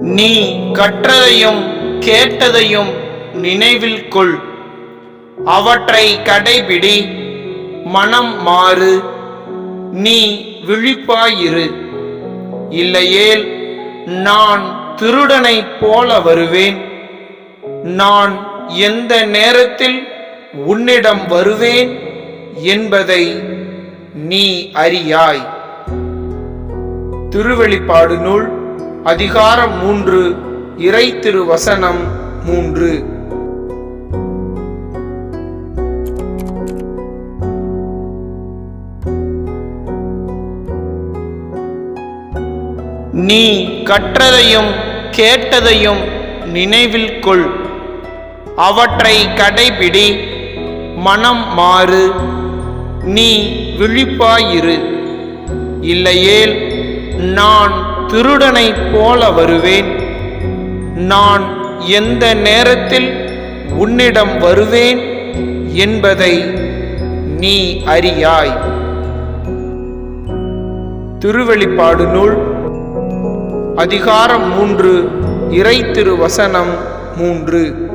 நீ கற்றதையும் கேட்டதையும் நினைவில் கொள். அவற்றை கடைபிடி. மனம் மாறு. நீ விழிப்பாயிரு. இல்லையேல் நான் திருடனைப் போல வருவேன். நான் எந்த நேரத்தில் உன்னிடம் வருவேன்? என்பதை நீ அறியாய். திருவெளிப்பாடு நூல் அதிகாரம் மூன்று இறை திருவசனம் மூன்று. நீ கற்றதையும் கேட்டதையும் நினைவில் கொள். அவற்றை கடைபிடி மனம் மாறு. நீ விழிப்பாயிரு. இல்லையேல் நான் திருடனைப் போல வருவேன். நான் எந்த நேரத்தில் உன்னிடம் வருவேன் என்பதை நீ அறியாய். திருவெளிப்பாடு நூல் அதிகாரம் மூன்று இறை திருவசனம் மூன்று.